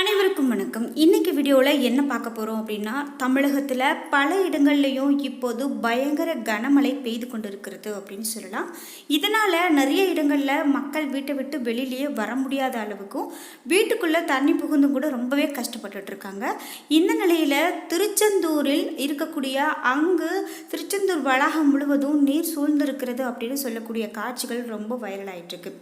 அனைவருக்கும் வணக்கம். இன்றைக்கி வீடியோவில் என்ன பார்க்க போகிறோம் அப்படின்னா தமிழகத்தில் பல இடங்கள்லையும் இப்போது பயங்கர கனமழை பெய்து கொண்டு இருக்கிறது அப்படின்னு சொல்லலாம். இதனால் நிறைய இடங்களில் மக்கள் வீட்டை விட்டு வெளியிலேயே வர முடியாத அளவுக்கும் வீட்டுக்குள்ளே தண்ணி புகுந்தும் கூட ரொம்பவே கஷ்டப்பட்டுட்டு இருக்காங்க. இந்த நிலையில் திருச்செந்தூரில் இருக்கக்கூடிய அங்கு திருச்செந்தூர் வளாகம் முழுவதும் நீர் சூழ்ந்திருக்கிறது அப்படின்னு சொல்லக்கூடிய காட்சிகள் ரொம்ப வைரல் ஆயிட்டு இருக்கு.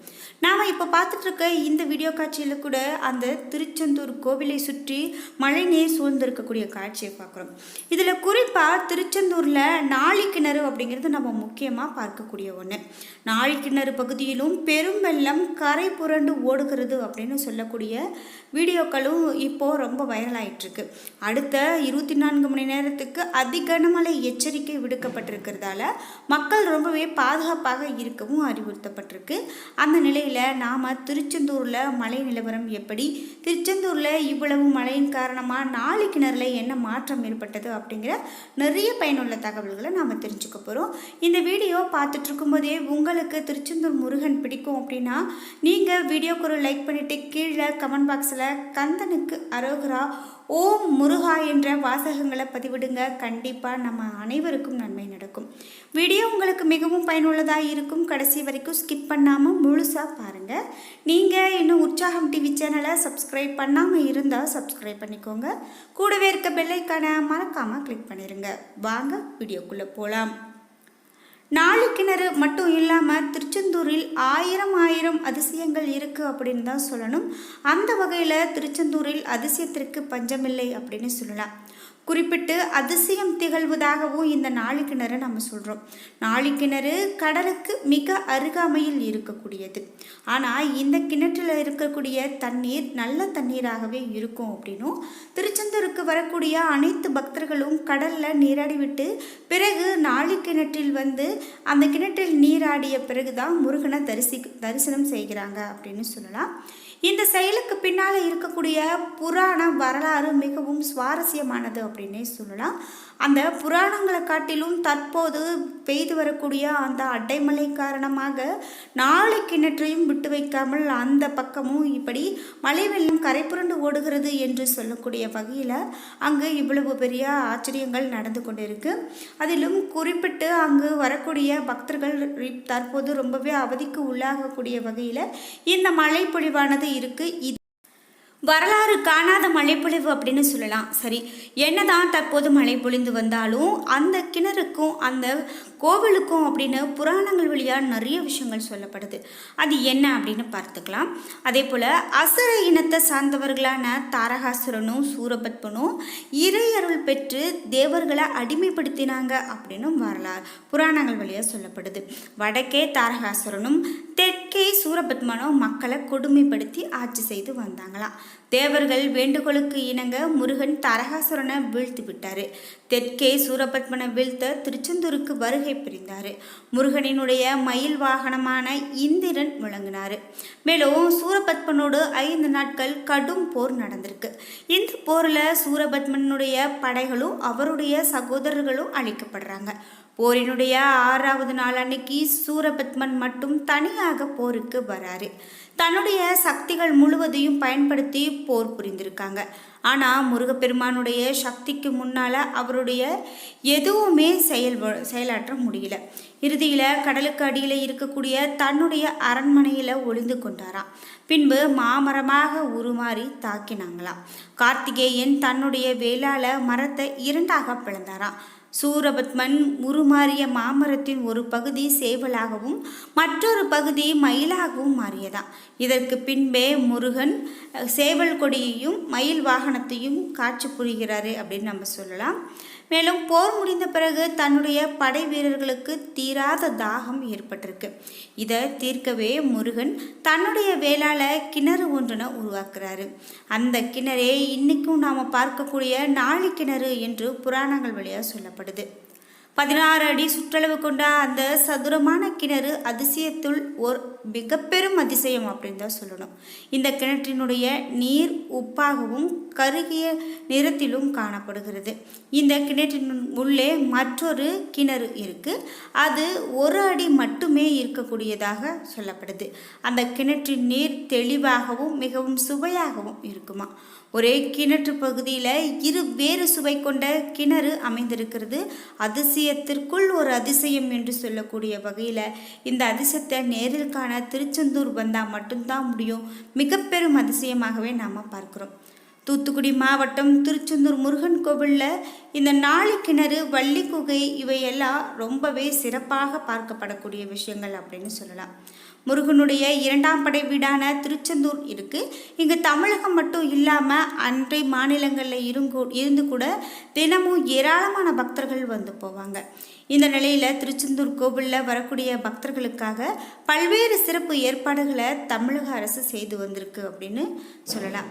நாம் இப்போ பார்த்துட்ருக்க இந்த வீடியோ காட்சியில் கூட அந்த திருச்செந்தூர் கோவிலை சுற்றி மழை நீர் சூழ்ந்திருக்கக்கூடிய காட்சியை பார்க்குறோம். இதில் குறிப்பாக திருச்செந்தூரில் நாளி கிணறு அப்படிங்கிறது நம்ம முக்கியமாக பார்க்கக்கூடிய ஒன்று நாளி கிணறு பகுதியிலும் பெரும் வெள்ளம் கரை புரண்டு ஓடுகிறது அப்படின்னு சொல்லக்கூடிய வீடியோக்களும் இப்போது ரொம்ப வைரல் ஆயிட்டிருக்கு. அடுத்த இருபத்தி நான்கு மணி நேரத்துக்கு அதிகனமழை எச்சரிக்கை விடுக்கப்பட்டிருக்கிறதால மக்கள் ரொம்பவே பாதுகாப்பாக இருக்கவும் அறிவுறுத்தப்பட்டிருக்கு. அந்த நிலையில் நாம் திருச்செந்தூரில் மழை நிலவரம் எப்படி திருச்செந்தூர் திருச்செந்தூரில் இவ்வளவு மழையின் காரணமாக நாளை கிணறுல என்ன மாற்றம் ஏற்பட்டது அப்படிங்கிற நிறைய பயனுள்ள தகவல்களை நாம் தெரிஞ்சுக்க போகிறோம் இந்த வீடியோ பார்த்துட்டு இருக்கும்போதே உங்களுக்கு திருச்செந்தூர் முருகன் பிடிக்கும் அப்படின்னா நீங்கள் வீடியோக்கு ஒரு லைக் பண்ணிவிட்டு கீழே கமெண்ட் பாக்ஸில் கந்தனுக்கு அரோகரா ஓம் முருகா என்ற வாசகங்களை பதிவிடுங்க. கண்டிப்பாக நம்ம அனைவருக்கும் நன்மை நடக்கும். வீடியோ உங்களுக்கு மிகவும் பயனுள்ளதாக இருக்கும். கடைசி வரைக்கும் ஸ்கிப் பண்ணாமல் முழுசாக பாருங்கள் நீங்கள் இன்னும் உற்சாகம் டிவி சேனலை சப்ஸ்கிரைப் பண்ணாமல் இருந்தால் சப்ஸ்கிரைப் பண்ணிக்கோங்க. கூடவே இருக்க பெல்லைக்கான மறக்காமல் கிளிக் பண்ணிடுங்க வாங்க வீடியோக்குள்ளே போகலாம் நாலு கிணறு மட்டும் இல்லாமல் திருச்செந்தூரில் ஆயிரம் ஆயிரம் அதிசயங்கள் இருக்குது அப்படின்னு தான் சொல்லணும். அந்த வகையில் திருச்செந்தூரில் அதிசயத்திற்கு பஞ்சமில்லை அப்படின்னு சொல்லலாம். குறிப்பிட்டு அதிசயம் திகழ்வதாகவும் இந்த நாளி நம்ம சொல்கிறோம் நாளி கிணறு கடலுக்கு மிக அருகாமையில் இருக்கக்கூடியது. ஆனால் இந்த கிணற்றில் இருக்கக்கூடிய தண்ணீர் நல்ல தண்ணீராகவே இருக்கும் அப்படின்னும் திருச்செந்தூருக்கு வரக்கூடிய அனைத்து பக்தர்களும் கடலில் நீராடிவிட்டு பிறகு நாளி கிணற்றில் வந்து அந்த கிணற்றில் நீராடிய பிறகு தான் முருகனை தரிசி தரிசனம் செய்கிறாங்க அப்படின்னு சொல்லலாம். இந்த செயலுக்கு பின்னால் இருக்கக்கூடிய புராண வரலாறு மிகவும் சுவாரஸ்யமானது அப்படின்னே சொல்லலாம். அந்த புராணங்களை காட்டிலும் தற்போது பெய்து வரக்கூடிய அந்த அடைமழை காரணமாக நாளை கிணற்றையும் விட்டு வைக்காமல் அந்த பக்கமும் இப்படி மழை வெள்ளம் கரை புரண்டு ஓடுகிறது என்று சொல்லக்கூடிய வகையில் அங்கு இவ்வளவு பெரிய ஆச்சரியங்கள் நடந்து கொண்டிருக்கு. அதிலும் குறிப்பிட்டு அங்கு வரக்கூடிய பக்தர்கள் தற்போது ரொம்பவே அவதிக்கு உள்ளாகக்கூடிய வகையில் இந்த மழை பொழிவானது இருக்குது வரலாறு காணாத மழைப்பொழிவு அப்படின்னு சொல்லலாம். சரி என்னதான் தற்போது மழை பொழிந்து வந்தாலும் அந்த கிணறுக்கும் அந்த கோவிலுக்கும் அப்படின்னு புராணங்கள் வழியாக நிறைய விஷயங்கள் சொல்லப்படுது. அது என்ன அப்படின்னு பார்த்துக்கலாம். அதே போல் அசுர இனத்தை சார்ந்தவர்களான தாரகாசுரனும் சூரபத்மனும் இறையருள் பெற்று தேவர்களை அடிமைப்படுத்தினாங்க அப்படின்னும் வரலாறு புராணங்கள் வழியாக சொல்லப்படுது. வடக்கே தாரகாசுரனும் தெற்கே சூரபத்மனும் மக்களை கொடுமைப்படுத்தி ஆட்சி செய்து வந்தாங்களாம் தேவர்கள் வேண்டுகோளுக்கு இணங்க முருகன் தரகாசுரனை வீழ்த்தி விட்டார். தெற்கே சூரபத்மனை வீழ்த்த திருச்செந்தூருக்கு வருகை புரிந்தார். முருகனினுடைய மயில் வாகனமான இந்திரன் விளங்கினார். மேலும் சூரபத்மனோடு ஐந்து நாட்கள் கடும் போர் நடந்திருக்கு. இந்த போரில் சூரபத்மனுடைய படைகளும் அவருடைய சகோதரர்களும் அழிக்கப்படுறாங்க. போரினுடைய ஆறாவது நாள் அன்னைக்கு சூரபத்மன் மட்டும் தனியாக போருக்கு வராரு. தன்னுடைய சக்திகள் முழுவதையும் பயன்படுத்தி போர் புரிந்திருக்காங்க. ஆனால் முருகப்பெருமானுடைய சக்திக்கு முன்னால் அவருடைய எதுவுமே செயல் செயலாற்ற முடியல. இறுதியில் கடலுக்கு அடியில் இருக்கக்கூடிய தன்னுடைய அரண்மனையில் ஒளிந்து கொண்டாராம். பின்பு மாமரமாக உருமாறி தாக்கினாங்களாம். கார்த்திகேயன் தன்னுடைய வேளால மரத்தை இரண்டாக பிளந்தாராம். சூரபத்மன் உருமாறிய மாமரத்தின் ஒரு பகுதி சேவலாகவும் மற்றொரு பகுதி மயிலாகவும் மாறியதாம் இதற்கு பின்பே முருகன் சேவல் கொடியையும் மயில் வாகனத்தையும் காட்சி புரிகிறாரு அப்படின்னு நம்ம சொல்லலாம். மேலும் போர் முடிந்த பிறகு தன்னுடைய படை வீரர்களுக்கு தீராத தாகம் ஏற்பட்டிருக்கு. இதை தீர்க்கவே முருகன் தன்னுடைய வேளால கிணறு ஒன்றினை உருவாக்குறாரு. அந்த கிணறே இன்னைக்கும் நாம் பார்க்கக்கூடிய நாளி கிணறு என்று புராணங்கள் வழியாக சொல்லப்படுது. பதினாறு அடி சுற்றளவு கொண்ட அந்த சதுரமான கிணறு அதிசயத்துள் ஒரு மிக பெரும் அதிசயம் அப்படின்னு தான் சொல்லணும். இந்த கிணற்றினுடைய நீர் உப்பாகவும் கருகிய நிறத்திலும் காணப்படுகிறது. இந்த கிணற்றின் உள்ளே மற்றொரு கிணறு இருக்கு. அது ஒரு அடி மட்டுமே இருக்கக்கூடியதாக சொல்லப்படுது. அந்த கிணற்றின் நீர் தெளிவாகவும் மிகவும் சுவையாகவும் இருக்குமா? ஒரே கிணற்று பகுதியில் இரு வேறு சுவை கொண்ட கிணறு அமைந்திருக்கிறது. அதிசயத்திற்குள் ஒரு அதிசயம் என்று சொல்லக்கூடிய வகையில் இந்த அதிசயத்தை நேரில் காண திருச்செந்தூர் வந்தால் மட்டும்தான் முடியும். மிக பெரும் அதிசயமாகவே நாம் பார்க்குறோம். தூத்துக்குடி மாவட்டம் திருச்செந்தூர் முருகன் கோவிலில் இந்த நாளி கிணறு வள்ளி குகை இவையெல்லாம் ரொம்பவே சிறப்பாக பார்க்கப்படக்கூடிய விஷயங்கள் அப்படின்னு சொல்லலாம். முருகனுடைய இரண்டாம் படை வீடான திருச்செந்தூர் இருக்குது இங்கே தமிழகம் மட்டும் இல்லாமல் அன்றை மாநிலங்களில் இருங்கூ இருந்து கூட தினமும் ஏராளமான பக்தர்கள் வந்து போவாங்க. இந்த நிலையில் திருச்செந்தூர் கோவிலில் வரக்கூடிய பக்தர்களுக்காக பல்வேறு சிறப்பு ஏற்பாடுகளை தமிழக அரசு செய்து வந்திருக்கு அப்படின்னு சொல்லலாம்.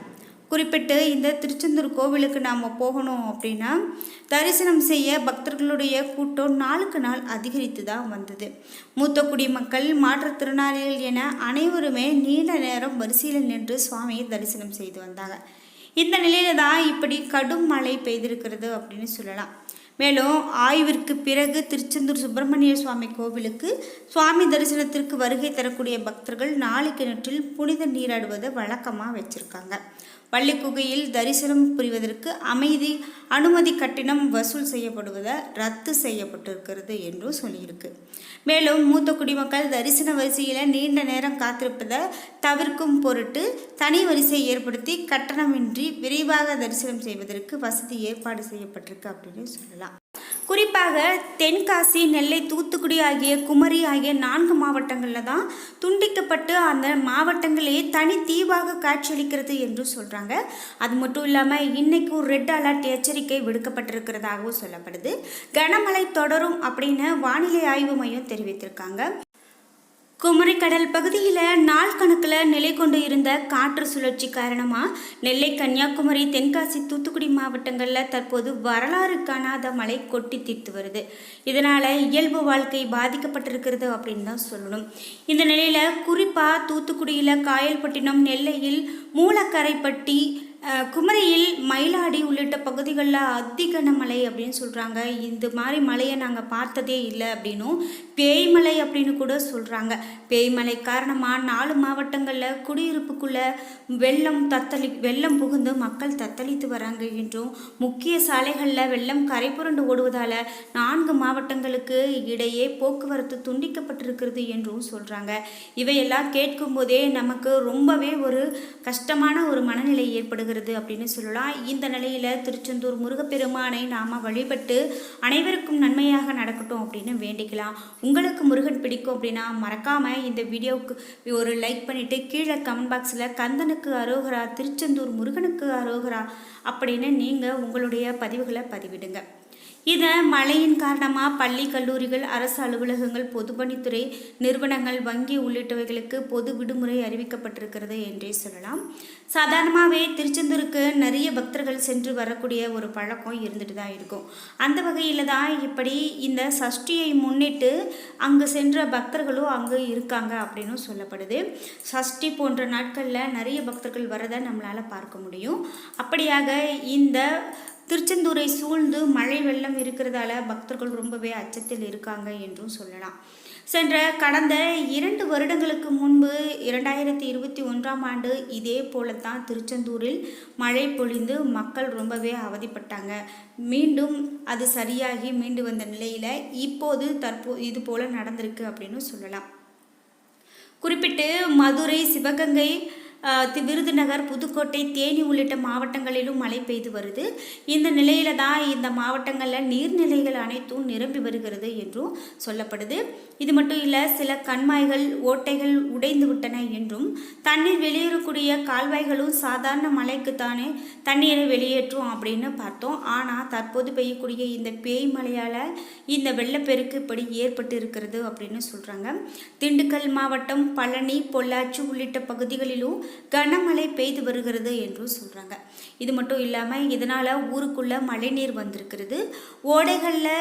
குறிப்பிட்டு இந்த திருச்செந்தூர் கோவிலுக்கு நாம் போகணும் அப்படின்னா தரிசனம் செய்ய பக்தர்களுடைய கூட்டம் நாளுக்கு நாள் அதிகரித்து தான் வந்தது. மூத்த குடிமக்கள் மாற்றுத்திறனாளிகள் என அனைவருமே நீண்ட நேரம் வரிசையில் நின்று சுவாமியை தரிசனம் செய்து வந்தாங்க. இந்த நிலையில தான் இப்படி கடும் மழை பெய்திருக்கிறது அப்படின்னு சொல்லலாம். மேலும் ஆய்விற்கு பிறகு திருச்செந்தூர் சுப்பிரமணிய சுவாமி கோவிலுக்கு சுவாமி தரிசனத்திற்கு வருகை தரக்கூடிய பக்தர்கள் நாளை கிணற்றில் புனித நீராடுவதை வழக்கமாக வச்சுருக்காங்க. பள்ளிக்குகையில் தரிசனம் புரிவதற்கு அமைதி அனுமதி கட்டணம் வசூல் செய்யப்படுவதை ரத்து செய்யப்பட்டிருக்கிறது என்றும் சொல்லியிருக்கு. மேலும் மூத்த குடிமக்கள் தரிசன வரிசையில் நீண்ட நேரம் காத்திருப்பதை தவிர்க்கும் பொருட்டு தனி வரிசை ஏற்படுத்தி கட்டணமின்றி விரைவாக தரிசனம் செய்வதற்கு வசதி ஏற்பாடு செய்யப்பட்டிருக்கு அப்படின்னு சொல்லலாம். குறிப்பாக தென்காசி நெல்லை தூத்துக்குடி ஆகிய குமரி ஆகிய நான்கு மாவட்டங்களில் தான் துண்டிக்கப்பட்டு அந்த மாவட்டங்களே தனி தீவாக காட்சியளிக்கிறது என்று சொல்கிறாங்க அது மட்டும் இல்லாமல் இன்றைக்கும் ரெட் அலர்ட் எச்சரிக்கை விடுக்கப்பட்டிருக்கிறதாகவும் சொல்லப்படுது. கனமழை தொடரும் அப்படின்னு வானிலை ஆய்வு மையம் தெரிவித்திருக்காங்க. குமரிக்கடல் பகுதியில் நாள் கணக்கில் நிலை கொண்டு இருந்த காற்று சுழற்சி காரணமாக நெல்லை கன்னியாகுமரி தென்காசி தூத்துக்குடி மாவட்டங்களில் தற்போது வரலாறு காணாத மழை கொட்டி தீர்த்து வருது. இதனால் இயல்பு வாழ்க்கை பாதிக்கப்பட்டிருக்கிறது அப்படின்னு தான் சொல்லணும். இந்த நிலையில் குறிப்பாக தூத்துக்குடியில் காயல்பட்டினம் நெல்லையில் மூலக்கரைப்பட்டி குமரியில் மயிலாடி உள்ளிட்ட பகுதிகளில் அதிகன மலை அப்படின்னு சொல்கிறாங்க இந்த மாதிரி மலையை நாங்கள் பார்த்ததே இல்லை அப்படின்னும் பேய்மலை அப்படின்னு கூட சொல்கிறாங்க பேய்மலை காரணமாக நாலு மாவட்டங்களில் குடியிருப்புக்குள்ளே வெள்ளம் தத்தளி வெள்ளம் புகுந்து மக்கள் தத்தளித்து வராங்க என்றும் முக்கிய சாலைகளில் வெள்ளம் கரைபுரண்டு ஓடுவதால் நான்கு மாவட்டங்களுக்கு இடையே போக்குவரத்து துண்டிக்கப்பட்டிருக்கிறது என்றும் சொல்கிறாங்க இவையெல்லாம் கேட்கும்போதே நமக்கு ரொம்பவே ஒரு கஷ்டமான ஒரு மனநிலை ஏற்படுகிறது. வருகிறது அப்படின்னு சொல்லலாம். இந்த நிலையில் திருச்செந்தூர் முருகப்பெருமானை நாம் வழிபட்டு அனைவருக்கும் நன்மையாக நடக்கட்டும் அப்படின்னு வேண்டிக்கலாம். உங்களுக்கு முருகன் பிடிக்கும் அப்படின்னா மறக்காமல் இந்த வீடியோவுக்கு ஒரு லைக் பண்ணிவிட்டு கீழே கமெண்ட் பாக்ஸில் கந்தனுக்கு அரோகரா திருச்செந்தூர் முருகனுக்கு அரோகரா அப்படின்னு நீங்கள் உங்களுடைய பதிவுகளை பதிவிடுங்க. இதை மழையின் காரணமாக பள்ளி கல்லூரிகள் அரசு அலுவலகங்கள் பொதுப்பணித்துறை நிறுவனங்கள் வங்கி உள்ளிட்டவைகளுக்கு பொது விடுமுறை அறிவிக்கப்பட்டிருக்கிறது என்றே சொல்லலாம். சாதாரணமாகவே திருச்செந்தூருக்கு நிறைய பக்தர்கள் சென்று வரக்கூடிய ஒரு பழக்கம் இருந்துட்டு தான் இருக்கும். அந்த வகையில் தான் இப்படி இந்த சஷ்டியை முன்னிட்டு அங்கு சென்ற பக்தர்களும் அங்கே இருக்காங்க அப்படின்னு சொல்லப்படுது. சஷ்டி போன்ற நாட்களில் நிறைய பக்தர்கள் வரதை நம்மளால் பார்க்க முடியும். அப்படியாக இந்த திருச்செந்தூரை சூழ்ந்து மழை வெள்ளம் இருக்கிறதால பக்தர்கள் ரொம்பவே அச்சத்தில் இருக்காங்க என்றும் சொல்லலாம். சென்ற கடந்த இரண்டு வருடங்களுக்கு முன்பு இரண்டாயிரத்தி இருபத்தி ஒன்றாம் ஆண்டு இதே போல தான் திருச்செந்தூரில் மழை பொழிந்து மக்கள் ரொம்பவே அவதிப்பட்டாங்க. மீண்டும் அது சரியாகி மீண்டு வந்த நிலையில் இப்போது தற்போ இது போல் நடந்திருக்கு அப்படின்னு சொல்லலாம். குறிப்பிட்டு மதுரை சிவகங்கை விருதுநகர் புதுக்கோட்டை தேனி உள்ளிட்ட மாவட்டங்களிலும் மழை பெய்து வருது. இந்த நிலையில தான் இந்த மாவட்டங்களில் நீர்நிலைகள் அனைத்தும் நிரம்பி வருகிறது என்றும் சொல்லப்படுது. இது மட்டும் இல்லை சில கண்மாய்கள் ஓட்டைகள் உடைந்து விட்டன என்றும் தண்ணீர் வெளியேறக்கூடிய கால்வாய்களும் சாதாரண மழைக்குத்தானே தண்ணீரை வெளியேற்றும் அப்படின்னு பார்த்தோம். ஆனால் தற்போது பெய்யக்கூடிய இந்த பேய் மழையால் இந்த வெள்ளப்பெருக்கு இப்படி ஏற்பட்டு இருக்கிறது அப்படின்னு சொல்கிறாங்க திண்டுக்கல் மாவட்டம் பழனி பொள்ளாச்சி உள்ளிட்ட பகுதிகளிலும் கனமழை பெய்து வருகிறது என்றும் சொல்கிறாங்க இது மட்டும் இல்லாமல் இதனால் ஊருக்குள்ளே மழைநீர் வந்திருக்கிறது. ஓடைகளில்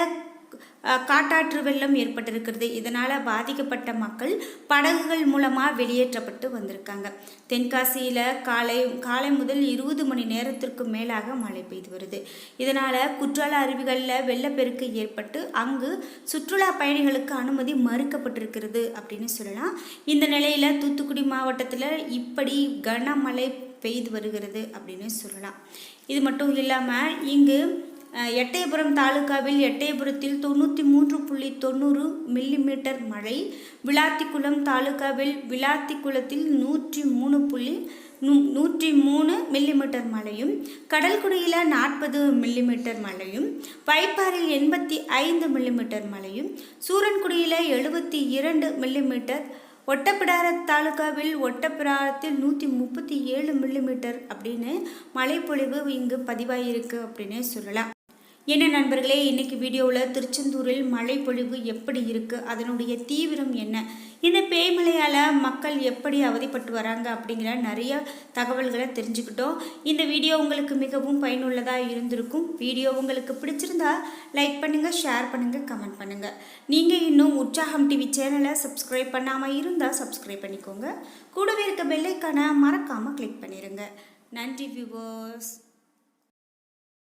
காட்டாற்று வெள்ளம் ஏற்பட்டிருக்கிறது. இதனால் பாதிக்கப்பட்ட மக்கள் படகுகள் மூலமாக வெளியேற்றப்பட்டு வந்திருக்காங்க. தென்காசியில் காலை காலை முதல் இருபது மணி நேரத்திற்கு மேலாக மழை பெய்து வருது. இதனால் குற்றால அருவிகளில் வெள்ளப்பெருக்கு ஏற்பட்டு அங்கு சுற்றுலா பயணிகளுக்கு அனுமதி மறுக்கப்பட்டிருக்கிறது அப்படின்னு சொல்லலாம். இந்த நிலையில் தூத்துக்குடி மாவட்டத்தில் இப்படி கனமழை பெய்து வருகிறது அப்படின்னு சொல்லலாம். இது மட்டும் இல்லாமல் இங்கு எட்டயபுரம் தாலுகாவில் எட்டயபுரத்தில் தொண்ணூற்றி மூன்று புள்ளி தொண்ணூறு மில்லிமீட்டர் மழை விளாத்திக்குளம் தாலுகாவில் விளாத்திக்குளத்தில் நூற்றி மூணு புள்ளி நூ நூற்றி மூணு மில்லிமீட்டர் மழையும் கடல்குடியில் நாற்பது மில்லிமீட்டர் மழையும் வைப்பாறில் எண்பத்தி ஐந்து மில்லிமீட்டர் மழையும் சூரன்குடியில் எழுபத்தி இரண்டு மில்லிமீட்டர் ஒட்டப்பிடார தாலுகாவில் ஒட்டப்பிடாரத்தில் நூற்றி முப்பத்தி ஏழு மில்லிமீட்டர் அப்படின்னு மழைப்பொழிவு இங்கு பதிவாயிருக்கு அப்படின்னே சொல்லலாம். என்ன நண்பர்களே இன்றைக்கி வீடியோவில் திருச்செந்தூரில் மழைப்பொழிவு எப்படி இருக்குது அதனுடைய தீவிரம் என்ன? இந்த பேய்மலையால் மக்கள் எப்படி அவதிப்பட்டு வராங்க அப்படிங்கிற நிறைய தகவல்களை தெரிஞ்சுக்கிட்டோம். இந்த வீடியோ உங்களுக்கு மிகவும் பயனுள்ளதாக இருந்திருக்கும். வீடியோ உங்களுக்கு பிடிச்சிருந்தா லைக் பண்ணுங்கள் ஷேர் பண்ணுங்கள் கமெண்ட் பண்ணுங்கள் நீங்கள் இன்னும் உற்சாகம் டிவி சேனலை சப்ஸ்கிரைப் பண்ணாமல் இருந்தால் சப்ஸ்கிரைப் பண்ணிக்கோங்க. கூடவே இருக்க பெல்லைக்கான மறக்காமல் கிளிக் பண்ணிடுங்க நன்றி வியூவர்ஸ்